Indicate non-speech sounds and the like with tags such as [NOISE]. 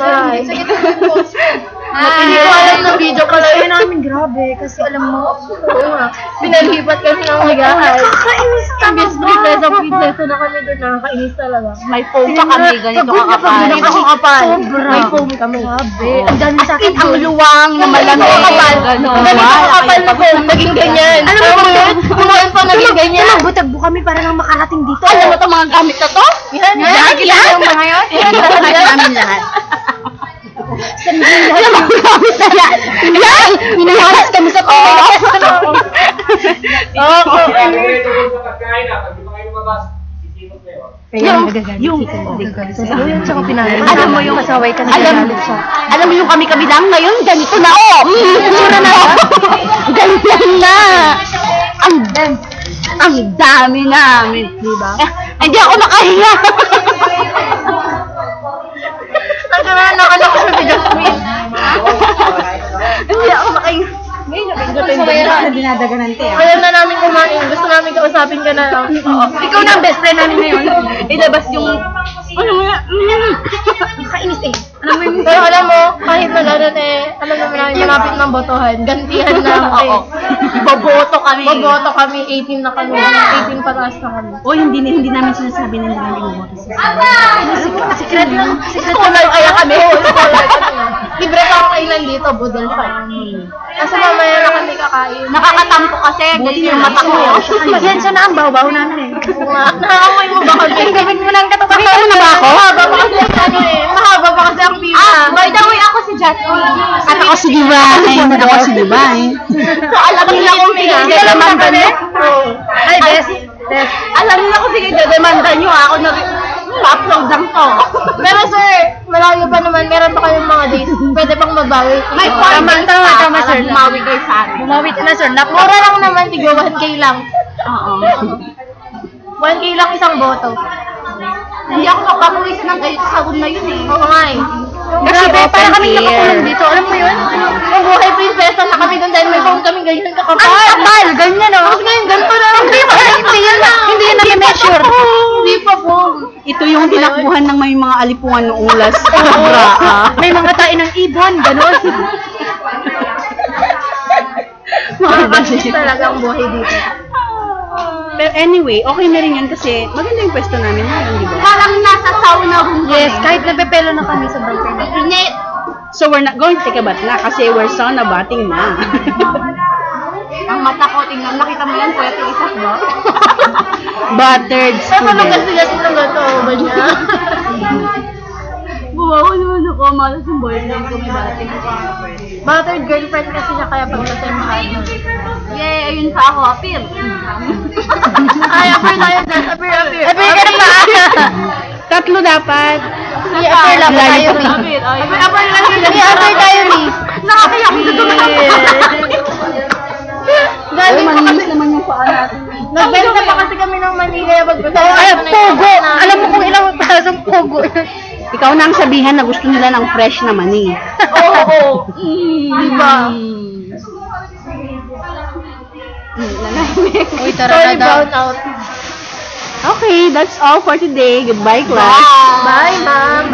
Hi. Hi. Hindi ko alam kasi namin grabe kasi alam mo, oo nga, pinalipat kami ng magahay. Nakakainis kami. Imbes prinsesa, prinsesa na kami doon, nakakainis talaga. May phone pa kami, ganito kakapal. Ganito kakapal. May foam kami. Grabe. Ang dami sa akin. Ang luwang na malamig. Ganito kakapal. Ganito kakapal na foam, naging ganyan. Alam mo ba? Kumain pa naging ganyan. Butagbo kami para lang makarating dito. Alam mo itong mga gamit na to? Yan, yan, Yan, yan. Yung mga yun. Yan, lahat namin lahat. Alam mo, gamit na yan. Yan! Minaharas kami sa toilet. Oo. Kaya yung, Yung tsaka pinali. Alam mo yung kasaway ka alam, alam mo yung kami-kami lang ngayon, ganito na oh. Sura na oh. Ganyan na. Ang ang dami namin. Diba? Eh, hindi ako makahinga. Ang gano'n, nakala ko sa video screen. hindi ako makahinga. Dinadaganan te Ayaw na namin kumain. Gusto namin kausapin ka na lang. Oo. Ikaw na ang best friend namin ngayon. Ilabas yung ano mo yan? Nakainis eh. Alam mo yung... Pero alam mo, kahit na gano'n eh, alam naman namin malapit ng botohan. Gantihan na [LAUGHS] Oo. eh. Boboto kami. Maboto kami, 18 na kami. 18 pataas na kami. O hindi hindi namin sinasabi na hindi namin boboto sa Secret lang. Secret lang kaya kami. Scholar kami. Libre pa ako kailan dito, budol pa. Kasi mamaya na kami kakain. Nakakatampo kasi, ganyan yung mata ko. Pasensya na ang baw-baw namin eh. Nakakamoy mo ba kami? Gawin mo ng katapat. Ano na ba ako? Mahaba pa kasi ang ano eh. Mahaba pa kasi ang pila. Ah, by the way, ako si Jasmine. At ako si Divine. Ako si Divine. So, alam nila kung may demanda nyo. Ay, Des. Des. Alam nila kung sige, demanda nyo. Ako na upload lang to. Pero sir, malayo pa naman. Meron pa kayong mga days. Pwede pang magbawi. May Tama, point. tama, tama, sir. Mawi kayo sa akin. Bumawit na, sir. Mura lang naman. Tigo 1K lang. Oo. 1K lang isang boto. Hindi ako makapawish ng kayo sa na yun eh. Oo nga eh. Kasi Grabe, para kami nakakulong dito. Alam mo yun? Ang buhay prinsesa na kami doon dahil may phone kami ganyan kakapal. Ang kapal, ganyan oh. Tapos ngayon, ganito na. Hindi mo, hindi yan na. Hindi yan na-measure. Hindi pa po. Ito yung tinakbuhan ng may mga alipungan noong ulas. [LAUGHS] Sobra ah. May mga tayo ng ibon, gano'n. [LAUGHS] Makakasya talaga ang buhay dito. Pero anyway, okay na rin yan kasi maganda yung pwesto namin ngayon, di ba? Parang nasa sauna room Yes, kahit nabepelo na kami sa balcony. Init! So we're not going to take a bath na kasi we're sauna bathing na. [LAUGHS] Ang mata ko, tingnan, nakita mo yan, pwede isa, no? [LAUGHS] Buttered Pero talaga student. sila silang gato ba niya? [LAUGHS] Buwawa naman ako, malas yung boyfriend ko, may bating. Battered girlfriend kasi niya kaya pagdating mahal na. Yay, ayun pa ako, appeal. [LAUGHS] Ay, appear tayo dyan. Appear, appear. Appear ka na ba? Tatlo dapat. I-appear lang Layo tayo, pa. Ay. Appear lang tayo, Mi. Nakakaya ko dito na Galing pa kasi. Naman yung paa natin. Nagbenta pa kasi kami ng Manila pagpunta. Ay, pogo. Alam mo kung ilang pasang pogo. [LAUGHS] Ikaw na ang sabihan na gusto nila ng fresh na mani. Oo, oo. Diba? [LAUGHS] Uy, Sorry, brown out. Okay, that's all for today. Goodbye, class. Bye, ma'am.